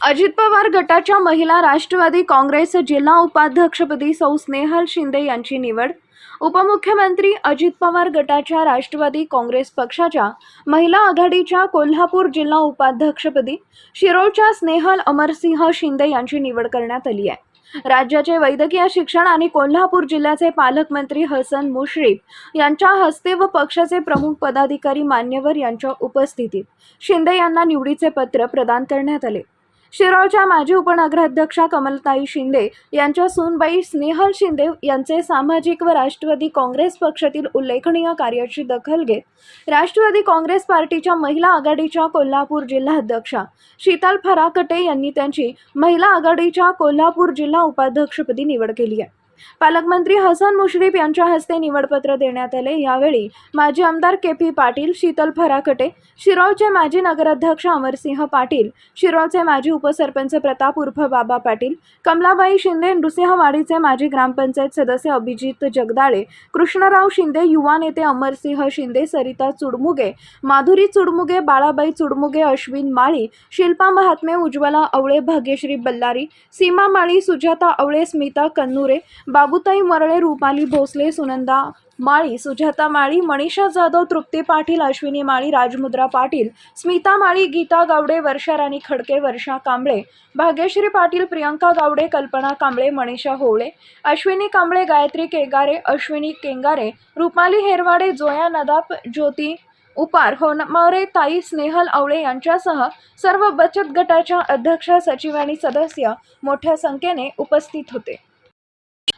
अजित पवार गटाच्या महिला राष्ट्रवादी काँग्रेस जिल्हा उपाध्यक्षपदी सौ स्नेहल शिंदे यांची निवड. उपमुख्यमंत्री अजित पवार गटाच्या राष्ट्रवादी काँग्रेस पक्षाच्या महिला आघाडीच्या कोल्हापूर जिल्हा उपाध्यक्षपदी शिरोळच्या स्नेहल अमरसिंह शिंदे यांची निवड करण्यात आली आहे. राज्याचे वैद्यकीय शिक्षण आणि कोल्हापूर जिल्ह्याचे पालकमंत्री हसन मुश्रीफ यांच्या हस्ते व पक्षाचे प्रमुख पदाधिकारी मान्यवर यांच्या उपस्थितीत शिंदे यांना निवडीचे पत्र प्रदान करण्यात आले. शिरोळच्या माजी उपनगराध्यक्षा कमलताई शिंदे यांच्या सूनबाई स्नेहल शिंदे यांचे सामाजिक व राष्ट्रवादी काँग्रेस पक्षातील उल्लेखनीय कार्याची दखल घेत राष्ट्रवादी काँग्रेस पार्टीच्या महिला आघाडीच्या कोल्हापूर जिल्हा अध्यक्षा शीतल फराकटे यांनी त्यांची महिला आघाडीच्या कोल्हापूर जिल्हा उपाध्यक्षपदी निवड केली आहे. पालकमंत्री हसन मुश्रीफ यांच्या हस्ते निवडपत्र देण्यात आले. यावेळी माजी आमदार के पी पाटील शीतल फराकटे शिरोळचे माजी नगराध्यक्ष अमरसिंह पाटील शिरोळचे माजी उपसरपंच प्रताप उर्फ बाबा पाटील कमलाबाई शिंदे नृसिंहवाडीचे माजी ग्रामपंचायत सदस्य अभिजित जगदाळे कृष्णराव शिंदे युवा नेते अमरसिंह शिंदे सरिता चुडमुगे माधुरी चुडमुगे बाळाबाई चुडमुगे अश्विन माळी शिल्पा महात्मे उज्ज्वला आवळे भाग्यश्री बल्लारी सीमा माळी सुजाता आवळे स्मिता कन्नुरे बाबुताई मरळे रुपाली भोसले सुनंदा माळी सुजाता माळी मनीषा जाधव तृप्ती पाटील अश्विनी माळी राजमुद्रा पाटील स्मिता माळी गीता गावडे वर्षा राणी खडके वर्षा कांबळे भाग्यश्री पाटील प्रियंका गावडे कल्पना कांबळे मनीषा होवळे अश्विनी कांबळे गायत्री केगारे अश्विनी केंगारे रुपाली हेरवाडे जोया नदाप ज्योती उपार होनमारे ताई स्नेहल आवळे यांच्यासह सर्व बचत गटाच्या अध्यक्ष सचिव आणि सदस्य मोठ्या संख्येने उपस्थित होते.